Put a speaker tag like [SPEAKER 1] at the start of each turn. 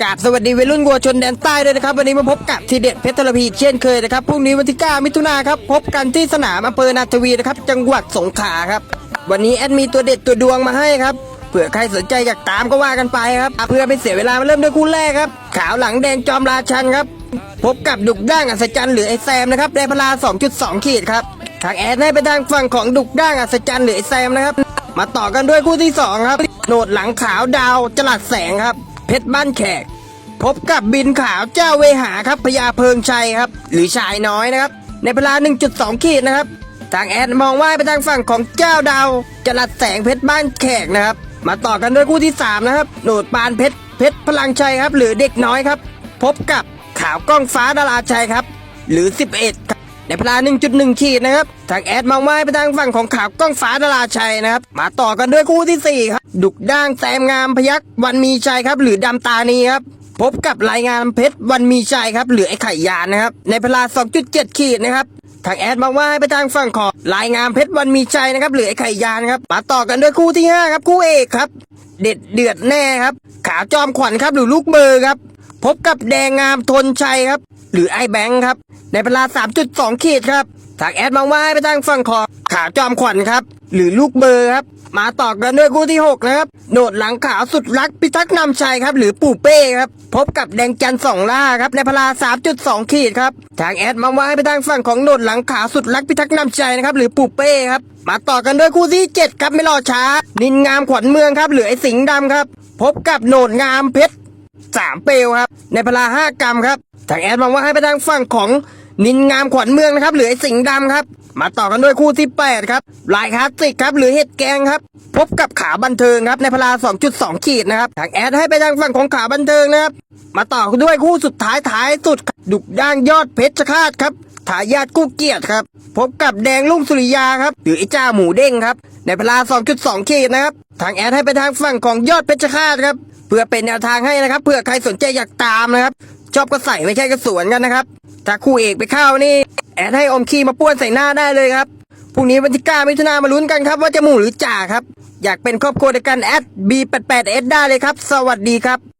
[SPEAKER 1] กราบสวัสดีวัยรุ่นวัวชนแดนใต้ด้วยนะครับ วันนี้มาพบกับทีเด็ดเพชรทรพีเช่นเคยนะครับพรุ่งนี้วันที่ 9 มิถุนาครับ พบกันที่สนามอำเภอนาทวีนะครับ จังหวัดสงขลาครับ วันนี้แอดมีตัวเด็ดตัวดวงมาให้ครับเผื่อใครสนใจอยากตามก็ว่ากันไปครับเพื่อไม่เสียเวลามาเริ่มด้วยคู่แรกครับ ขาวหลังแดงจอมราชันครับ พบกับดุกด้างอัศจรรย์หรือไอแซมนะครับในพลา 2.2 ขีดครับทางแอดให้ไปทางฝั่งของดุกด้างอัศจรรย์หรือไอแซมนะครับ มาต่อกันด้วยคู่ที่สองครับโหนดหลังขาวดาวจลัดแสงครับ เพชรบ้านแขก พบกับบินขาวเจ้าเวหาครับพญาเพิงชัยครับ หรือชายน้อยนะครับ ในเวลา 1.2 ขีดนะครับ ทางแอดมองว่าไปทางฝั่งของเจ้าดาวจลัดแสงเพชรบ้านแขกนะครับ มาต่อกันด้วยคู่ที่ 3 นะครับโหนดปานเพชรเพชรพลังชัยครับ หรือเด็กน้อยครับ พบกับขาวกล้องฟ้าดาราชัยครับ หรือ 11ครับ ในเวลา1.1 ขีดนะครับทางแอดมองว่าไปทางฝั่งของขาวกล้องฟ้าดาราชัยนะครับ มาต่อกันด้วยคู่ที่ 4 ครับ ดุกด่างแซมงามพยักวันมีชัยครับ หรือดำตานีครับพบกับรายงานเพชรวันมีชัยครับ หรือไอ้ไข่ยานนะครับ ในเวลา2.7 ขีดนะครับทางแอดมองว่าให้ไปทางฝั่งของรายงานเพชรวันมีชัยนะครับ หรือไอ้ไข่ยานครับมาต่อกันด้วยคู่ที่ 5 ครับ คู่เอกครับ เด็ดเดือดแน่ครับ ขาวจอมขวัญครับ หรือลูกเบอร์ครับ พบกับแดงงามทนชัยครับ หรือไอ้แบงค์ครับ ในเวลา 3.2 ขีดครับทางแอดมองว่าให้ไปทางฝั่งของขาวจอมขวัญครับ หรือลูกเบอร์ครับ มาต่อกันด้วยคู่ที่ 6 นะครับโหนดหลังขาวสุดรักพิทักษ์นำชัยครับ หรือปู่เป้ครับ พบกับแดงจันทร์สองล่าครับ ในพลา 3.2 ขีดครับ ทางแอดมองว่าให้ไปทางฝั่งของโหนดหลังขาวสุดรักพิทักษ์นำชัยนะครับ หรือปู่เป้ครับ มาต่อกันด้วยคู่ที่ 7 ครับไม่รอช้า นินงามขวัญเมืองครับ หรือไอ้สิงห์ดำครับ พบกับโหนดงามเพชรสามเปลวครับ ในพลาห้ากรัมครับ ทางแอดมองว่าให้ไปทางฝั่งของนินงามขวัญเมืองนะครับหรือไอ้สิงห์ดำครับ มาต่อกันด้วยคู่ที่ 8 ครับลายคลาสสิกครับหรือเห็ดแกงครับ พบกับขาบันเทิงครับในพลา 2.2 ขีดนะครับทางแอดให้ไปทางฝั่งของขาบันเทิงนะครับ มาต่อกันด้วยคู่สุดท้ายท้ายสุด ดุกด่างยอดเพชรคาตครับทายาทกู้เกียรติครับ พบกับแดงลุงสุริยาครับหรือไอ้เจ้าหมูเด้งครับในพลา 2.2 ขีดนะครับทางแอดให้ไปทางฝั่งของยอดเพชรคาตครับเพื่อเป็นแนวทางให้นะครับเพื่อใครสนใจอยากตามนะครับ ชอบก็ใส่ไม่ใช่ก็สวนกันนะครับ ถ้าคู่เอกไปเข้านี่ แอดให้อมคีมาป้วนใส่หน้าได้เลยครับพรุ่งนี้วันที่9มิถุนามาลุ้นกันครับ ว่าจะหมู่หรือจ่าครับ อยากเป็นครอบครัวเดียวกันแอด B88S ได้เลยครับ สวัสดีครับ